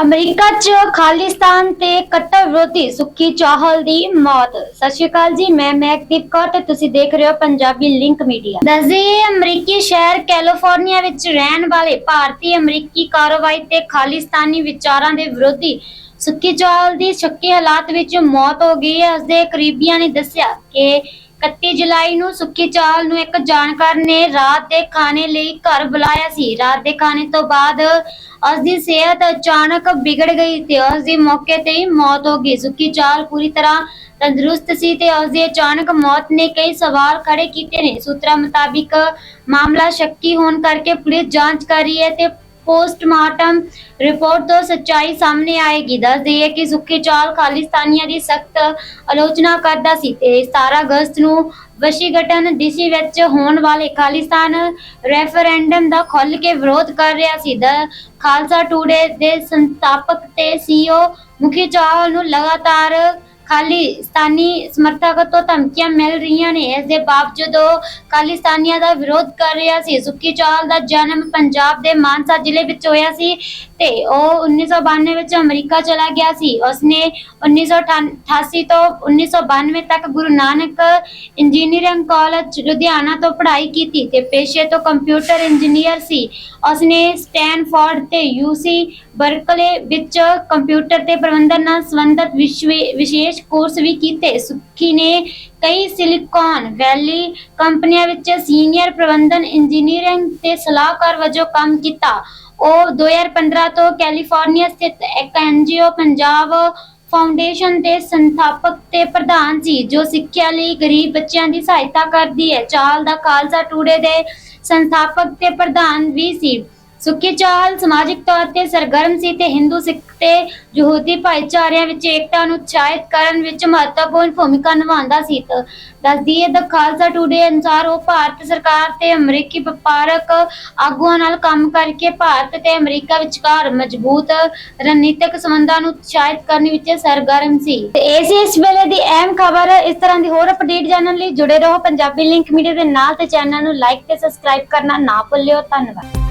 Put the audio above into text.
America 'ਚ ਖਾਲਿਸਤਾਨ ਤੇ ਕੱਟੜ ਵਿਰੋਧੀ ਸੁੱਖੀ ਚਾਹਲ ਦੀ ਮੌਤ। ਸਤਿ ਸ਼੍ਰੀ ਅਕਾਲ ਜੀ, ਮੈਂ ਮੈਕਦੀਪ ਕੌਰ ਤੇ ਤੁਸੀਂ ਦੇਖ ਰਹੇ ਹੋ ਪੰਜਾਬੀ ਲਿੰਕ ਮੀਡੀਆ। ਦੱਸਦੇ ਅਮਰੀਕੀ ਸ਼ਹਿਰ ਕੈਲੀਫੋਰਨੀਆ ਵਿੱਚ ਰਹਿਣ ਵਾਲੇ ਭਾਰਤੀ ਅਮਰੀਕੀ ਕਾਰੋਬਾਰੀ ਤੇ ਖਾਲਿਸਤਾਨੀ ਵਿਚਾਰਾਂ ਦੇ ਵਿਰੋਧੀ ਸੁੱਖੀ ਚਾਹਲ ਦੀ ਸ਼ੱਕੀ ਹਾਲਾਤ ਵਿੱਚ ਮੌਤ ਹੋ ਗਈ ਹੈ। ਉਸਦੇ ਕਰੀਬੀਆਂ ਨੇ ਦੱਸਿਆ ਕਿ 31 ਜੁਲਾਈ ਨੂੰ ਸੁੱਖੀ ਚਾਹਲ ਨੂੰ ਇੱਕ ਜਾਣਕਾਰ ਨੇ ਰਾਤ ਦੇ ਖਾਣੇ ਲਈ ਘਰ ਬੁਲਾਇਆ ਸੀ। ਰਾਤ ਦੇ ਖਾਣੇ ਤੋਂ ਬਾਅਦ ਉਸ ਦੀ ਸਿਹਤ ਅਚਾਨਕ ਵਿਗੜ ਗਈ ਤੇ ਉਸ ਦੀ ਮੌਕੇ ਤੇ ਹੀ ਮੌਤ ਹੋ ਗਈ। ਸੁੱਖੀ ਚਾਹਲ ਪੂਰੀ ਤਰ੍ਹਾਂ ਤੰਦਰੁਸਤ ਸੀ ਤੇ ਉਸ ਦੀ ਅਚਾਨਕ ਮੌਤ ਨੇ ਕਈ ਸਵਾਲ ਖੜੇ ਕੀਤੇ ਨੇ। ਸੂਤਰਾਂ ਮੁਤਾਬਿਕ ਮਾਮਲਾ ਸ਼ੱਕੀ ਹੋਣ ਕਰਕੇ ਪੁਲਿਸ ਜਾਂਚ ਕਰ ਰਹੀ ਹੈ ਤੇ ਪੋਸਟਮਾਰਟਮ ਰਿਪੋਰਟ ਤੋਂ ਸੱਚਾਈ ਸਾਹਮਣੇ ਆਏਗੀ। ਦੱਸ ਦਈਏ ਕਿ ਸੁੱਖੀ ਚਾਲ ਖਾਲਿਸਤਾਨੀਆਂ ਦੀ ਸਖਤ ਆਲੋਚਨਾ ਕਰਦਾ ਸੀ ਤੇ 17 ਅਗਸਤ ਨੂੰ ਵਸ਼ਿੰਗਟਨ ਡੀਸੀ ਵਿੱਚ ਹੋਣ ਵਾਲੇ ਖਾਲਿਸਤਾਨ ਰੈਫਰੈਂਡਮ ਦਾ ਖੁੱਲ੍ਹ ਕੇ ਵਿਰੋਧ ਕਰ ਰਿਹਾ ਸੀ। ਦ ਖਾਲਸਾ ਟੂਡੇ ਦੇ ਸੰਸਥਾਪਕ ਤੇ ਸੀਓ ਮੁਖੀ ਚਾਹਲ ਨੂੰ ਲਗਾਤਾਰ ਖਾਲਿਸਤਾਨੀ ਸਮਰਥਕਾਂ ਤੋਂ ਧਮਕੀਆਂ ਮਿਲ ਰਹੀਆਂ ਨੇ। ਇਸ ਦੇ ਬਾਵਜੂਦ ਉਹ ਖਾਲਿਸਤਾਨੀਆਂ ਦਾ ਵਿਰੋਧ ਕਰ ਰਿਹਾ ਸੀ। ਸੁੱਕੀ ਚੌਲ ਦਾ ਜਨਮ ਪੰਜਾਬ ਦੇ ਮਾਨਸਾ ਜ਼ਿਲ੍ਹੇ ਵਿੱਚ ਹੋਇਆ ਸੀ ਤੇ ਉਹ 1992 ਵਿੱਚ ਅਮਰੀਕਾ ਚਲਾ ਗਿਆ ਸੀ। ਉਸਨੇ 1988 ਤੋਂ 1992 ਤੱਕ ਗੁਰੂ ਨਾਨਕ ਇੰਜੀਨੀਅਰਿੰਗ ਕਾਲਜ ਲੁਧਿਆਣਾ ਤੋਂ ਪੜ੍ਹਾਈ ਕੀਤੀ ਤੇ ਪੇਸ਼ੇ ਤੋਂ ਕੰਪਿਊਟਰ ਇੰਜੀਨੀਅਰ ਸੀ। ਉਸਨੇ ਸਟੈਨਫੋਰਡ ਤੇ ਯੂਸੀ ਬਰਕਲੇ ਵਿੱਚ ਕੰਪਿਊਟਰ ਤੇ ਪ੍ਰਬੰਧਨ ਨਾਲ ਸੰਬੰਧਿਤ ਵਿਸ਼ਵੇ- ਵਿਸ਼ੇਸ਼ ਕੋਰਸ ਵੀ ਕੀਤੇ। ਸੁੱਖੀ ਨੇ ਕਈ ਸਿਲਿਕਾਨ ਵੈਲੀ ਕੰਪਨੀਆਂ ਵਿੱਚ ਸੀਨੀਅਰ ਪ੍ਰਬੰਧਨ ਇੰਜੀਨੀਅਰਿੰਗ ਤੇ ਸਲਾਹਕਾਰ ਵਜੋਂ ਕੰਮ ਕੀਤਾ। ਉਹ 2015 ਤੋਂ ਕੈਲੀਫੋਰਨੀਆ ਸਥਿਤ ਇੱਕ ਐਨਜੀਓ ਪੰਜਾਬ ਫਾਊਂਡੇਸ਼ਨ ਦੇ ਸੰਸਥਾਪਕ ਤੇ ਪ੍ਰਧਾਨ ਸੀ, ਜੋ ਸਿੱਖਿਆ ਲਈ ਗਰੀਬ ਬੱਚਿਆਂ ਦੀ ਸਹਾਇਤਾ ਕਰਦੀ ਹੈ। ਚਾਲ ਦਾ ਖਾਲਸਾ ਟੂਡੇ ਦੇ ਸੰਸਥਾਪਕ ਤੇ ਪ੍ਰਧਾਨ ਵੀ ਸੀ। ਸੁੱਕੀ ਚਾਹਲ ਸਮਾਜਿਕ ਤੌਰ ਤੇ ਸਰਗਰਮ ਸੀ ਤੇ ਹਿੰਦੂ ਸਿੱਖ ਤੇ ਯਹੂਦੀ ਭਾਈਚਾਰਿਆਂ ਵਿੱਚ ਏਕਤਾ ਨੂੰ ਉਤਸ਼ਾਹਿਤ ਕਰਨ ਵਿੱਚ ਮਹੱਤਵਪੂਰਨ ਭੂਮਿਕਾ ਨਿਭਾਉਂਦਾ ਸੀ ਤਾਂ। ਦੱਸਦੀ ਹੈ ਦ ਖਾਲਸਾ ਟੂਡੇ ਅਨੁਸਾਰ ਉਹ ਭਾਰਤ ਸਰਕਾਰ ਤੇ ਅਮਰੀਕੀ ਵਪਾਰਕ ਆਗੂਆਂ ਨਾਲ ਕੰਮ ਕਰਕੇ ਭਾਰਤ ਤੇ ਅਮਰੀਕਾ ਵਿਚਕਾਰ ਮਜ਼ਬੂਤ ਰਣਨੀਤਿਕ ਸੰਬੰਧਾਂ ਨੂੰ ਉਤਸ਼ਾਹਿਤ ਕਰਨ ਵਿੱਚ ਸਰਗਰਮ ਸੀ। ਤੇ ਇਹ ਸੀ ਇਸ ਵੇਲੇ ਦੀ ਅਹਿਮ ਖਬਰ। ਇਸ ਤਰ੍ਹਾਂ ਦੀ ਹੋਰ ਅਪਡੇਟ ਜਾਣਨ ਲਈ ਜੁੜੇ ਰਹੋ ਪੰਜਾਬੀ ਲਿੰਕ ਮੀਡੀਆ ਦੇ ਨਾਲ ਤੇ ਚੈਨਲ ਨੂੰ ਲਾਈਕ ਤੇ ਸਬਸਕ੍ਰਾਈਬ ਕਰਨਾ ਨਾ ਭੁੱਲਿਓ। ਧੰਨਵਾਦ।